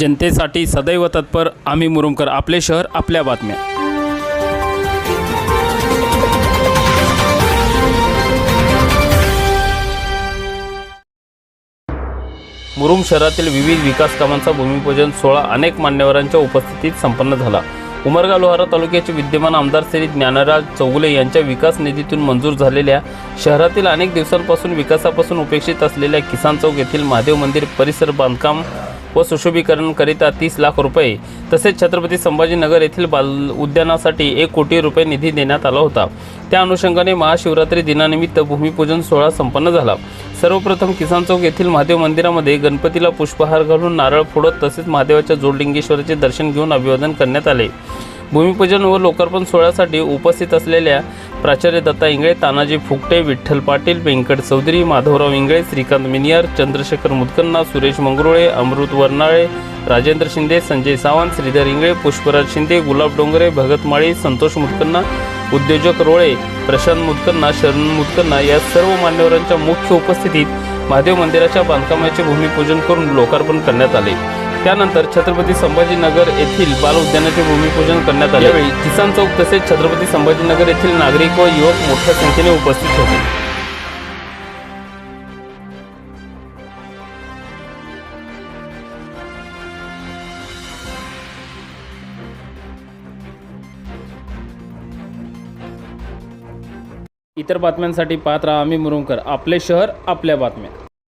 जनतेसाठी सदैव तत्पर आम्ही मुरुमकर आपले शहर आपल्या बातम्या. मुरुम शहरातील विविध विकास कामांचा भूमिपूजन सोहळा अनेक मान्यवरांच्या उपस्थितीत संपन्न झाला. उमरगा लोहारा तालुक्याचे विद्यमान आमदार श्री ज्ञानराज चौगुले यांच्या विकास निधीतून मंजूर झालेल्या शहरातील अनेक दिवसांपासून विकासापासून उपेक्षित असलेल्या किसान चौक येथील महादेव मंदिर परिसर बांधकाम व सुशोभीकरणकरिता तीस लाख रुपये. तसेच छत्रपती संभाजीनगर येथील बाल उद्यानासाठी एक कोटी रुपये निधी देण्यात आला होता. त्या अनुषंगाने महाशिवरात्री दिनानिमित्त भूमिपूजन सोहळा संपन्न झाला. सर्वप्रथम किसान चौक येथील महादेव मंदिरामध्ये गणपतीला पुष्पहार घालून नारळ फोडत तसेच महादेवाच्या जोडलिंगेश्वराचे दर्शन घेऊन अभिवादन करण्यात आले. भूमिपूजन व लोकार्पण सोहळ्यासाठी उपस्थित असलेल्या प्राचार्य दत्ता इंगळे तानाजी फुकटे विठ्ठल पाटील व्यंकट चौधरी माधवराव इंगळे श्रीकांत मिनियार चंद्रशेखर मुदकन्ना सुरेश मंगरुळे अमृत वर्नाळे राजेंद्र शिंदे संजय सावंत श्रीधर इंगळे पुष्पराज शिंदे गुलाब डोंगरे भगत माळी संतोष मुदकन्ना उद्योजक रोळे प्रशांत मुदकन्ना शरण मुदकन्ना या सर्व मान्यवरांच्या मुख्य उपस्थितीत महादेव मंदिराच्या बांधकामाचे भूमिपूजन करून लोकार्पण करण्यात आले. त्यानंतर छत्रपती संभाजीनगर येथील बाल उद्यानाचे भूमिपूजन करण्यात आले. यावेळी किसान चौक तसेच छत्रपती संभाजीनगर येथील नागरिक व युवक मोठ्या संख्येने उपस्थित होते. इतर बातम्यांसाठी पाहत राहा आम्ही मुरुमकर आपले शहर आपल्या बातम्या.